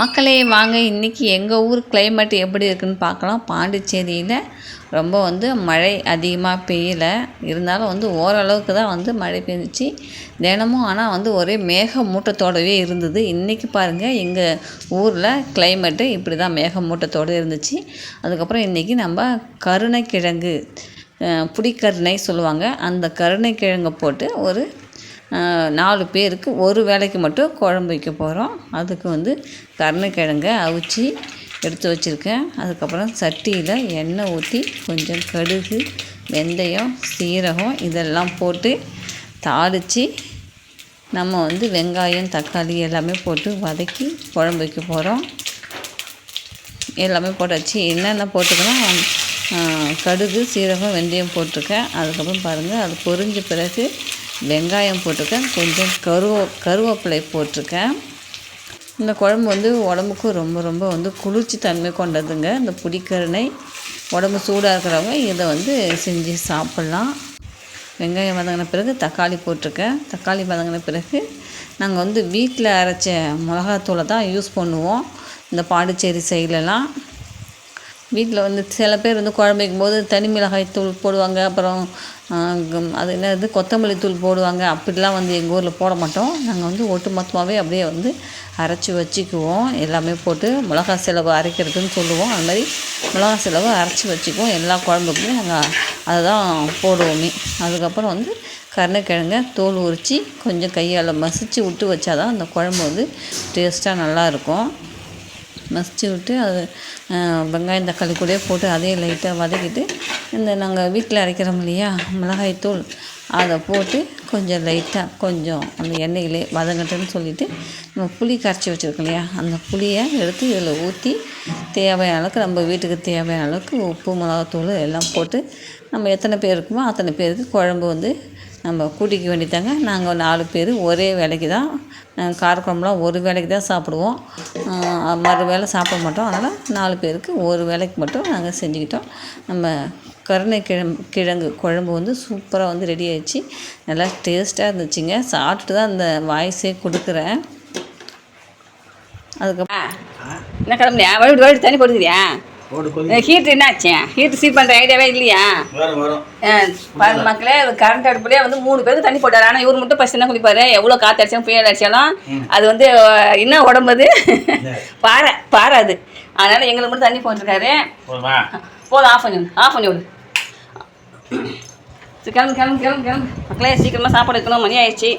மக்களே வாங்க. இன்றைக்கி எங்கள் ஊர் கிளைமேட் எப்படி இருக்குன்னு பார்க்கலாம். பாண்டிச்சேரியில் ரொம்ப வந்து மழை அதிகமாக பெய்யல. இருந்தாலும் வந்து ஓரளவுக்கு தான் வந்து மழை பெஞ்சிச்சு. தினமும் ஆனால் வந்து ஒரே மேக மூட்டத்தோடவே இருந்தது. இன்றைக்கி பாருங்கள் எங்கள் ஊரில் கிளைமேட்டு இப்படி தான் மேக மூட்டத்தோடு இருந்துச்சு. அதுக்கப்புறம் இன்றைக்கி நம்ம கருணைக்கிழங்கு புடிக்கருணை சொல்லுவாங்க. அந்த கருணைக்கிழங்கை போட்டு ஒரு நாலு பேருக்கு ஒரு வேளைக்கு மட்டும் குழம்பு வைக்க போகிறோம் அதுக்கு வந்து கருணைக்கிழங்க அவிச்சு எடுத்து வச்சுருக்கேன். அதுக்கப்புறம் சட்டியில் எண்ணெய் ஊற்றி கொஞ்சம் கடுகு வெந்தயம் சீரகம் இதெல்லாம் போட்டு தாளித்து நம்ம வந்து வெங்காயம் தக்காளி எல்லாமே போட்டு வதக்கி குழம்பு வைக்க போகிறோம் எல்லாமே போட்டாச்சு. என்னென்ன போட்டுக்கணும்? கடுகு சீரகம் வெந்தயம் போட்டிருக்கேன். அதுக்கப்புறம் பாருங்கள் அது பொரிஞ்ச பிறகு வெங்காயம் போட்டிருக்கேன். கொஞ்சம் கருவ கருவேப்பிலை போட்டிருக்கேன். இந்த குழம்பு வந்து உடம்புக்கு ரொம்ப ரொம்ப வந்து குளிர்ச்சி தன்மை கொண்டதுங்க. இந்த புடிக்கருணை உடம்பு சூடாக இருக்கிறவங்க இதை வந்து செஞ்சு சாப்பிட்லாம். வெங்காயம் வதங்கின பிறகு தக்காளி போட்டிருக்கேன். தக்காளி வதங்கின பிறகு நாங்கள் வந்து வீட்டில் அரைச்ச மிளகாத்தூளை தான் யூஸ் பண்ணுவோம். இந்த பாண்டிச்சேரி சைட்லலாம் வீட்டில் வந்து சில பேர் வந்து குழம்பு வைக்கும்போது தனி மிளகாய் தூள் போடுவாங்க அப்புறம் அது என்னது கொத்தமல்லி தூள் போடுவாங்க. அப்படிலாம் வந்து எங்கள் ஊரில் போட மாட்டோம். நாங்கள் வந்து ஒட்டு மொத்தமாகவே அப்படியே வந்து அரைச்சி வச்சுக்குவோம். எல்லாமே போட்டு மிளகா செலவு அரைக்கிறதுன்னு சொல்லுவோம். அது மாதிரி மிளகா செலவு அரைச்சி வச்சுக்குவோம். எல்லா குழம்புக்குமே நாங்கள் அதை தான் போடுவோமே. அதுக்கப்புறம் வந்து கருணக்கிழங்க தோல் உரித்து கொஞ்சம் கையால் மசிச்சு விட்டு வச்சா தான் அந்த குழம்பு வந்து டேஸ்ட்டாக நல்லாயிருக்கும் மசிச்சு விட்டு அது வெங்காயம் தக்காளி கூட போட்டு அதையும் லைட்டாக வதக்கிட்டு இந்த நாங்கள் வீட்டில் அரைக்கிறோம் இல்லையா மிளகாய்த்தூள் அதை போட்டு கொஞ்சம் லைட்டாக கொஞ்சம் அந்த எண்ணெயிலே வதங்கட்டுன்னு சொல்லிவிட்டு நம்ம புளி கரைச்சி வச்சுருக்கோம் இல்லையா அந்த புளியை எடுத்து இதில் ஊற்றி தேவையான அளவுக்கு நம்ம வீட்டுக்கு தேவையான அளவுக்கு உப்பு மிளகாத்தூள் எல்லாம் போட்டு நம்ம எத்தனை பேர் இருக்குமோ அத்தனை பேருக்கு குழம்பு வந்து நம்ம கூட்டிக்க வேண்டியதாங்க நாங்கள் நாலு பேர் ஒரே வேலைக்கு தான் நாங்கள் காரக்குழம்புலாம் ஒரு வேலைக்கு தான் சாப்பிடுவோம். மறு வேளை சாப்பிட மாட்டோம். அதனால் நாலு பேருக்கு ஒரு வேலைக்கு மட்டும் நாங்கள் செஞ்சுக்கிட்டோம். நம்ம கருணை கிழங்கு கிழங்கு குழம்பு வந்து சூப்பராக வந்து ரெடி ஆயிடுச்சு. நல்லா டேஸ்ட்டாக இருந்துச்சுங்க. சாப்பிட்டுட்டு தான் அந்த வாய்ஸே கொடுக்குறேன். அதுக்கப்புறம் என்ன கிளம்புனியா? வழி வழி தண்ணி போட்டுக்கிறியா? ஹீட்ரு என்னாச்சு? ஹீட்ரு சீட் பண்ணுற ஐடியாவே இல்லையா? பாருங்க மக்களே கரண்ட் அடுப்புலேயே வந்து மூணு பேருக்கு தண்ணி போட்டாரு. ஆனால் இவர் மட்டும் ஃபஸ்ட் என்ன குளிப்பாரு எவ்வளோ காற்று அடிச்சாலும் புயல் அடிச்சாலும் அது வந்து என்ன உடம்பு அது? பாறை பாறை அது அதனால் எங்களுக்கு மட்டும் தண்ணி போட்டிருக்காரு. போதுமா? ஆஃப் பண்ணி விடு ஆஃப் பண்ணி விடு. கிளம்பு கிளம்பு கிளம்பு கிளம்பு. மக்களே சீக்கிரமாக சாப்பாடு வைக்கணும் மணி ஆயிடுச்சு.